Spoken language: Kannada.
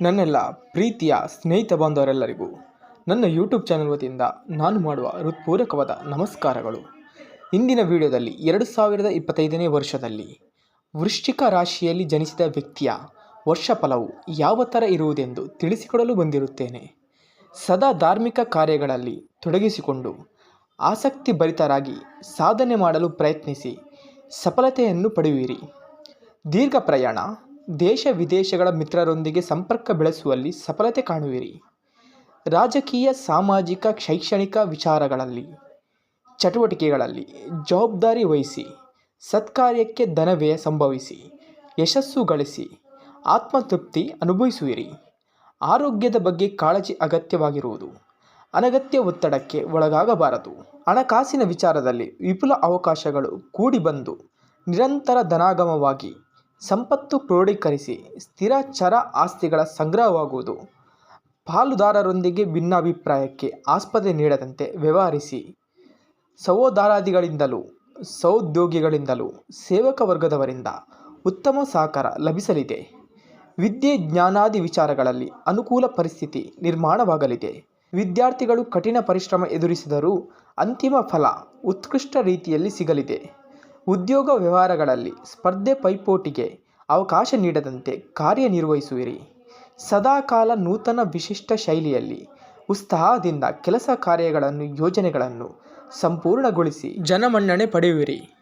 ನನ್ನೆಲ್ಲ ಪ್ರೀತಿಯ ಸ್ನೇಹಿತ ಬಾಂಧವರೆಲ್ಲರಿಗೂ ನನ್ನ ಯೂಟ್ಯೂಬ್ ಚಾನಲ್ ವತಿಯಿಂದ ನಾನು ಮಾಡುವ ಹೃತ್ಪೂರ್ವಕವಾದ ನಮಸ್ಕಾರಗಳು. ಇಂದಿನ ವಿಡಿಯೋದಲ್ಲಿ ಎರಡು ಸಾವಿರದ ಇಪ್ಪತ್ತೈದನೇ ವರ್ಷದಲ್ಲಿ ವೃಶ್ಚಿಕ ರಾಶಿಯಲ್ಲಿ ಜನಿಸಿದ ವ್ಯಕ್ತಿಯ ವರ್ಷ ಫಲವು ಯಾವ ಥರ ಇರುವುದೆಂದು ತಿಳಿಸಿಕೊಡಲು ಬಂದಿರುತ್ತೇನೆ. ಸದಾ ಧಾರ್ಮಿಕ ಕಾರ್ಯಗಳಲ್ಲಿ ತೊಡಗಿಸಿಕೊಂಡು ಆಸಕ್ತಿ ಭರಿತರಾಗಿ ಸಾಧನೆ ಮಾಡಲು ಪ್ರಯತ್ನಿಸಿ ಸಫಲತೆಯನ್ನು ಪಡೆಯುವಿರಿ. ದೀರ್ಘ ಪ್ರಯಾಣ ದೇಶ ವಿದೇಶಗಳ ಮಿತ್ರರೊಂದಿಗೆ ಸಂಪರ್ಕ ಬೆಳೆಸುವಲ್ಲಿ ಸಫಲತೆ ಕಾಣುವಿರಿ. ರಾಜಕೀಯ, ಸಾಮಾಜಿಕ, ಶೈಕ್ಷಣಿಕ ವಿಚಾರಗಳಲ್ಲಿ, ಚಟುವಟಿಕೆಗಳಲ್ಲಿ ಜವಾಬ್ದಾರಿ ವಹಿಸಿ, ಸತ್ಕಾರ್ಯಕ್ಕೆ ಧನವ್ಯಯ ಸಂಭವಿಸಿ, ಯಶಸ್ಸು ಗಳಿಸಿ, ಆತ್ಮತೃಪ್ತಿ ಅನುಭವಿಸುವಿರಿ. ಆರೋಗ್ಯದ ಬಗ್ಗೆ ಕಾಳಜಿ ಅಗತ್ಯವಾಗಿರುವುದು. ಅನಗತ್ಯ ಒತ್ತಡಕ್ಕೆ ಒಳಗಾಗಬಾರದು. ಹಣಕಾಸಿನ ವಿಚಾರದಲ್ಲಿ ವಿಪುಲ ಅವಕಾಶಗಳು ಕೂಡಿ ಬಂದು ನಿರಂತರ ಧನಾಗಮವಾಗಿ ಸಂಪತ್ತು ಕ್ರೋಢೀಕರಿಸಿ ಸ್ಥಿರ ಚರ ಆಸ್ತಿಗಳ ಸಂಗ್ರಹವಾಗುವುದು. ಪಾಲುದಾರರೊಂದಿಗೆ ಭಿನ್ನಾಭಿಪ್ರಾಯಕ್ಕೆ ಆಸ್ಪದ ನೀಡದಂತೆ ವ್ಯವಹರಿಸಿ. ಸಹೋದರಾದಿಗಳಿಂದಲೂ, ಸಹೋದ್ಯೋಗಿಗಳಿಂದಲೂ, ಸೇವಕ ವರ್ಗದವರಿಂದ ಉತ್ತಮ ಸಹಕಾರ ಲಭಿಸಲಿದೆ. ವಿದ್ಯೆ ಜ್ಞಾನಾದಿ ವಿಚಾರಗಳಲ್ಲಿ ಅನುಕೂಲ ಪರಿಸ್ಥಿತಿ ನಿರ್ಮಾಣವಾಗಲಿದೆ. ವಿದ್ಯಾರ್ಥಿಗಳು ಕಠಿಣ ಪರಿಶ್ರಮ ಎದುರಿಸಿದರೂ ಅಂತಿಮ ಫಲ ಉತ್ಕೃಷ್ಟ ರೀತಿಯಲ್ಲಿ ಸಿಗಲಿದೆ. ಉದ್ಯೋಗ ವ್ಯವಹಾರಗಳಲ್ಲಿ ಸ್ಪರ್ಧೆ ಪೈಪೋಟಿಗೆ ಅವಕಾಶ ನೀಡದಂತೆ ಕಾರ್ಯನಿರ್ವಹಿಸುವಿರಿ. ಸದಾಕಾಲ ನೂತನ ವಿಶಿಷ್ಟ ಶೈಲಿಯಲ್ಲಿ ಉತ್ಸಾಹದಿಂದ ಕೆಲಸ ಕಾರ್ಯಗಳನ್ನು ಯೋಜನೆಗಳನ್ನು ಸಂಪೂರ್ಣಗೊಳಿಸಿ ಜನಮನ್ನಣೆ ಪಡೆಯುವಿರಿ.